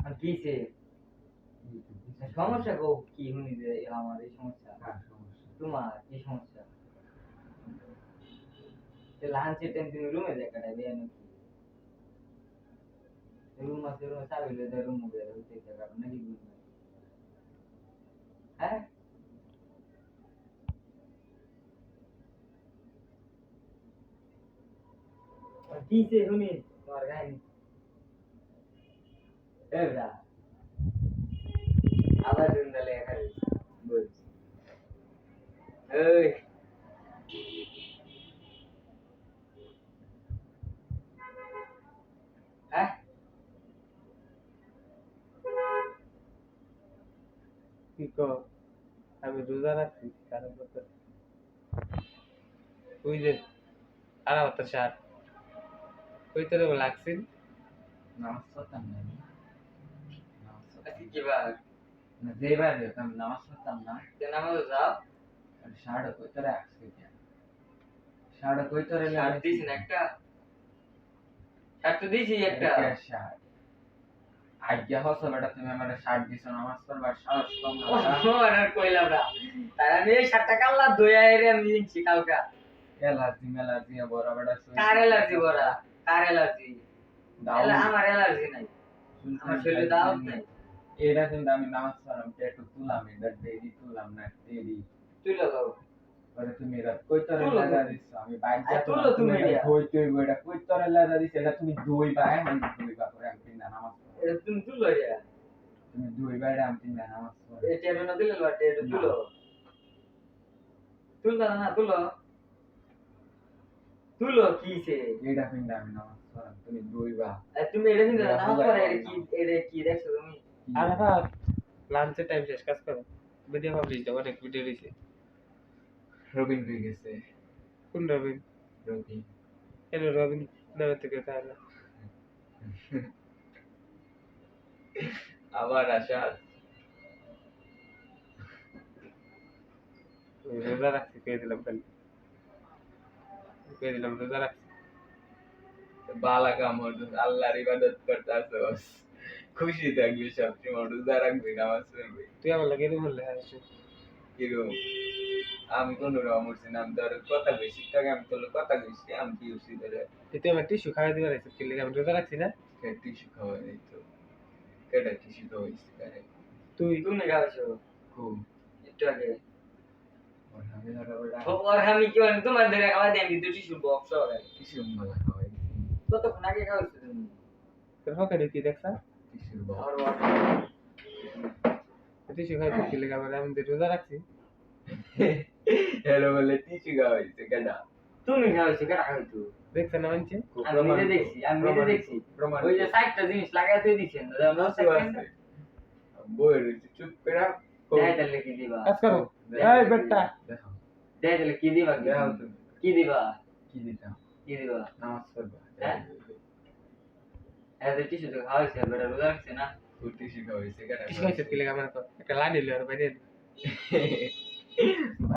দিচ্ছে আর কি সে সমস্যা গো কি শুনি যে আমার এই সমস্যা। কার তোমার কি সমস্যা? লাঞ্চের টাইম তুমি রুমে যাই কাটাই বেয়া নাকি? রুম আছে রুমে চাবি লয়ে দেয় রুম মুখে হইতে কারণ নাকি নাই। হ্যাঁ? আর কি সে শুনি তোমার কাহিনী? আবার বলছি হ্যাঁ কি কো আমি রোজা রাখছি কারণ কথা ওই যে আর আমার শার্ট ওই তোর লাগছিল নামাজ পড়তাম না আমি। নামাজ পড়তাম আজকে কি বার না যেবার যেতাম নামাজ পড়তাম না নামাজ যাও? আর কই তোরে আসছে কেন সাড়ে কই তোরে শার্ট দিছি না একটা। শার্ট তো দিছি একটা। শার্ট আজ্ঞা হস বেটা তুমি আমার শার্ট দিছো নামাজ পড়বার সাহস কম না। ও আর কইলাম না। তার আমি এই শার্টটা কাল্লা দইয়া এরে আমি নিচ্ছি কালকা। এলার্জি মেলার্জি বড় কার এলার্জি বড়া? কার এলার্জি? আমার এলার্জি নাই। আমার শরীরে দাওয়াত নাই। এটা কিন্তু আমি নামাজ পড়াম একটু তুলাম এটা দেরি তুলাম না দেরি। তুইলো দাও। পরে তুমি এটা কই তোরে লাগা। দিছো আমি বাইক যা তুলো তুমি এটা এটা। কই তুই এটা কই তোরে লাগা দিছো এটা তুমি দুই বাই আমি দুই বা করে আমি তিন নামাজ এটা তুমি তুলো রে তুমি দুই বাইরে আমি তিন নামাজ পড়ি এই টেরো না দিলে লটে এটা তুলো। তুলতা না তুলো। তুলো কি সে? এটা কিন্তু আমি নামাজ পড়াম তুমি দুই বা তুমি এটা এটা নামাজ পড়ে এটা কি এটা কি দেখছ তুমি? আর লাঞ্চের টাইম শেষ কাজ করো। ভিডিও পাবলিশ দাও অনেক ভিডিও দিছে। রবিন হয়ে গেছে। কোন রবিন? রবিন। রবিন নামে থেকে তাহলে আবার আশা রোজা রাখছি পেয়ে দিলাম খালি। পেয়ে দিলাম রোজা রাখছি। বালা কামড় আল্লাহর ইবাদত করতে আসোস খুশি থাকবি রোজা রাখবি নামাজ পড়বি। তুই আমার লাগে এরকম বললে কিরম আমি কোন রকম উঠছি না আমি কথা বেশি টাকা আমি তোর কথা বেশি আমি কি উঠছি ধরে তুই আমার টিস্যু খাওয়াই দিবার আছে কি লাগে আমি রোজা রাখছি না? টিস্যু এই তো? কেটা টিস্যু খাওয়াইছি তারে? তুই? তুমি খাওয়াছো খুব একটু আগে। ওর আমি কি তোমার ধরে খাওয়া দেন কিন্তু টিস্যু বক্স হবে টিস্যু মালা খাওয়াইছি কতক্ষণ আগে খাওয়াছো তুমি? তোর হকারে কি দেখছা? টিস্যুর বক্স আর টিস্যু খাওয়াই কি লাগে আমার আমি রোজা রাখছি। হ্যালো বলে টিস্যু খাওয়াইছে কেটা তুমি খাওয়াছো কেটা খাওয়াইছো দেখছ না মানছে? আমি নিজে দেখছি আমি নিজে দেখছি। ওই যে সাইডটা জিনিস লাগাই তুই দিছেন আছে আছে বই রয়েছে চুপ করে তাহলে কি দিবা? কাজ করো। এই বেটা। তাহলে কি দিবা? কি দেখাও তুমি। কি দিবা? কি দিতাম? কি দিবা? নামাজ এত টিস্যু তো খাওয়াইছে বেটা রোজা রাখছে না ফুটি শিখা হয়েছে কেটা টিস্যু খাইছে লাগে আমার একটা লাড়ি লিও আর বাইরে